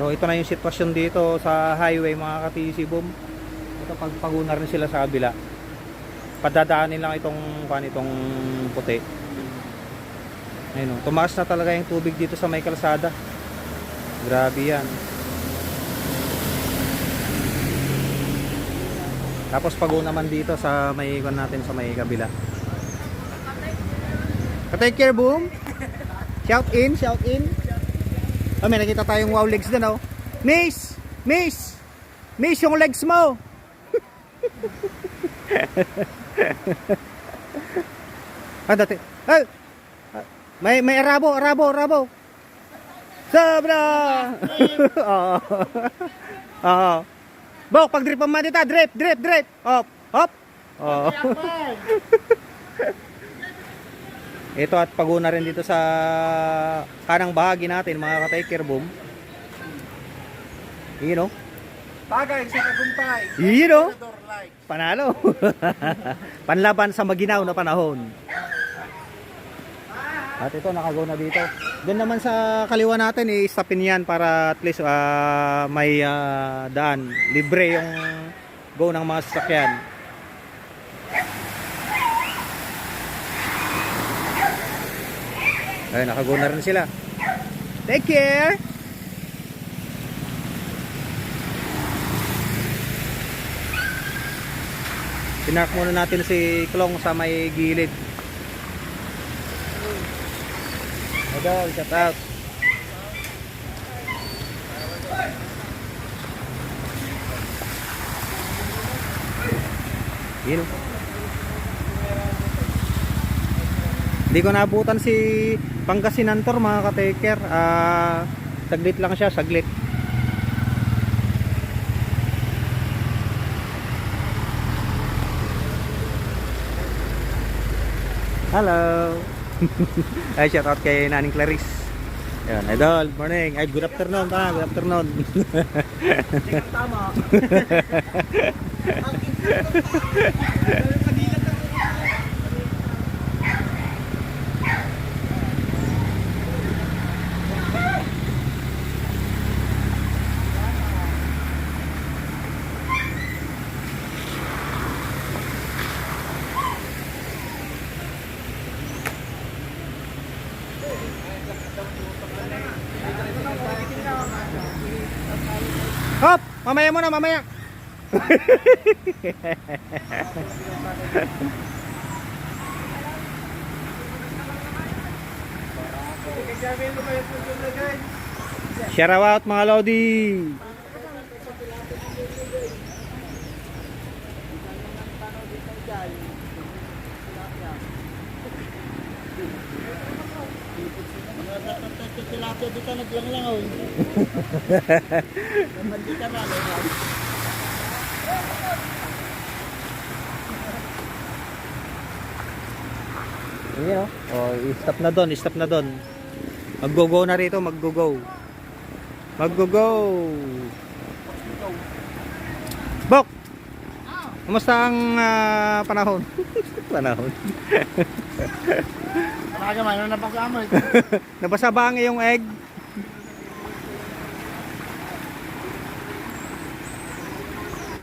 So ito na yung sitwasyon dito sa highway mga ka-TC boom. Ito pagpaguna rin sila sa kabila. Padadaanin lang itong pan itong puti. Ayun, oh, tumaas na talaga yung tubig dito sa may kalsada. Grabe yan. Tapos pago naman dito sa may ikon natin sa may kabila. Take care, boom. Shout in, shout in. Oh, may nakita tayong wow legs dun, oh. Miss! Miss! Miss, yung legs mo! ah, dati. Ah, May, may arabo, arabo, arabo. Sobra! Oo. Oo. Bok, pag drip ang dito, drip, drip, drip. Hop, hop. Oo. Ito at paguna rin dito sa kanang bahagi natin mga ka-taker boom. You know? Bagay sa tagumpay. You know? Door light. Panalo. Panlaban sa maginaw na panahon. At ito nakagaw na dito. Doon naman sa kaliwa natin i-stopin yan para at least ah, may ah, daan. Libre yung go ng mga sasakyan. Ayun, nakago na rin sila. Take care! Pinark muna natin si Klong sa may gilid. Idol, shout out. Yun. Hindi ko naabutan si Pangasinantor mga ka-taker. Ah, saglit lang siya, saglit. Hello. Ay, shout out kay Naning Clarice. Ayun, idol, morning. Ay, good afternoon pa, good afternoon. Tama. Hop! Mamaya muna, mamaya. Shout out mga Lodi. Tilapia dito naglanglangaw. Mandi ka na. Ayan o. Oh, stop na doon, stop na doon. Mag-go-go na rito, mag-go-go. Mag-go-go. Bok! Kumusta ang ah, panahon? panahon. Talaga man, nabasa mo ito? Nabasa ba ang iyong egg?